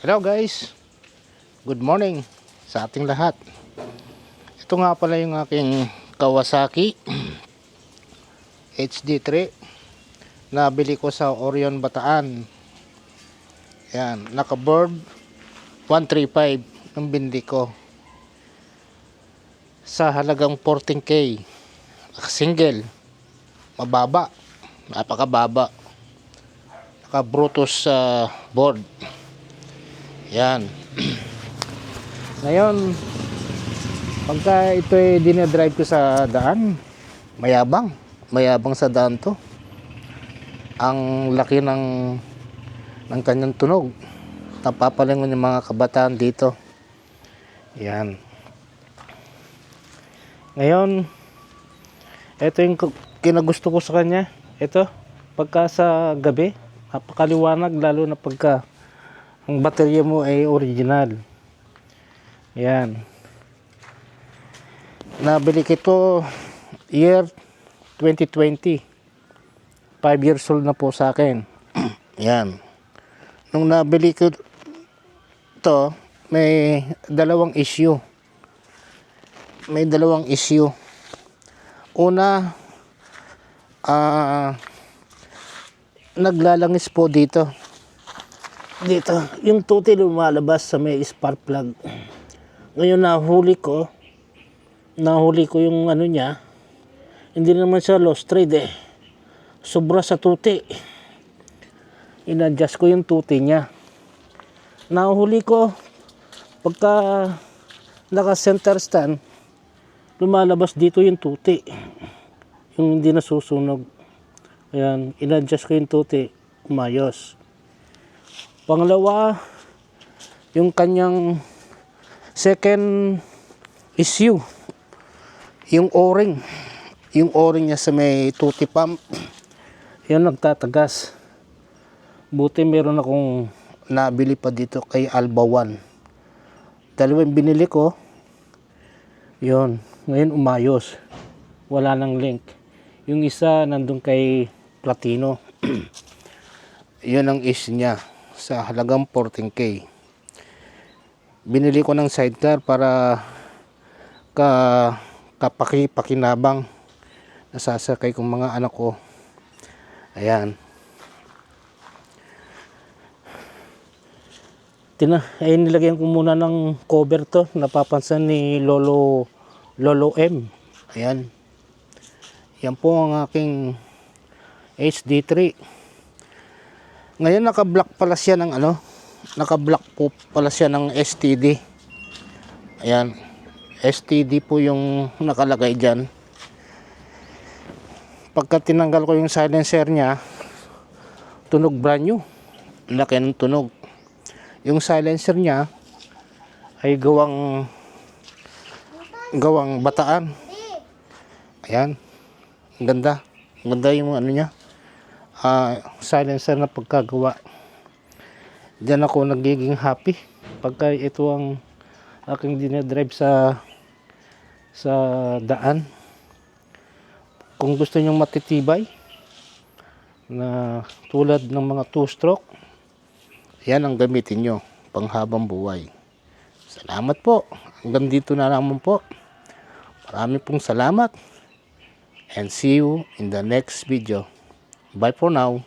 Hello guys, good morning sa ating lahat. Ito nga pala yung aking Kawasaki HD3 na bili ko sa Orion Bataan. Yan, naka-board 135 ng bindi ko. Sa halagang 14k. Single. Mababa. Napakababa. Naka-Brutus sa board. Yan. Ngayon, pagka ito ay dinadrive ko sa daan, mayabang. Mayabang sa daan to. Ang laki ng ng kanyang tunog. Napapalingon yung mga kabataan dito. Yan. Ngayon, ito yung kinagusto ko sa kanya. Ito, pagka sa gabi, napakaliwanag lalo na pagka ang baterya mo ay original. Yan. Nabili ko year 2020. 5 years old na po sa akin. Yan. Nung nabili ko to, may dalawang issue. May dalawang issue. Una, ah naglalangis po dito dito, yung tuti lumalabas sa may spark plug. Ngayon nahuli ko, nahuli ko yung ano niya, hindi naman siya lost trade eh. Sobra sa tuti. Inadjust ko yung tuti niya. Nahuli ko, pagka naka center stand, lumalabas dito yung tuti. Yung hindi nasusunog. Ayan, inadjust ko yung tuti, umayos. Pangalawa, yung kanyang second issue, yung o-ring. Yung o-ring niya sa may tuti pump, yun nagtatagas. Buti meron akong nabili pa dito kay Alba One. Dalawa yung binili ko, yun, ngayon umayos. Wala nang link. Yung isa nandun kay Platino. yun ang is niya sa halagang 14k. Binili ko ng sidecar para ka kapaki pakinabang nasasakay kong mga anak ko. Ayan. Tina, ay nilagyan ko muna ng cover to. Napapansin ni Lolo Lolo M. Ayan. Yan po ang aking HD3. Ngayon naka-block pala siya ng ano, naka-block po pala siya ng STD. Ayan. STD po yung nakalagay diyan. Pagka tinanggal ko yung silencer niya, tunog brand new. Laki ng tunog. Yung silencer niya ay gawang gawang bataan. Ayan. Ang ganda. Ang ganda yung ano niya ah, silencer na pagkagawa. Diyan ako nagiging happy pagka ito ang aking dinadrive sa sa daan. Kung gusto nyong matitibay na tulad ng mga two-stroke, yan ang gamitin nyo panghabang buhay. Salamat po. Hanggang dito na naman po. Marami pong salamat. And see you in the next video. Bye for now.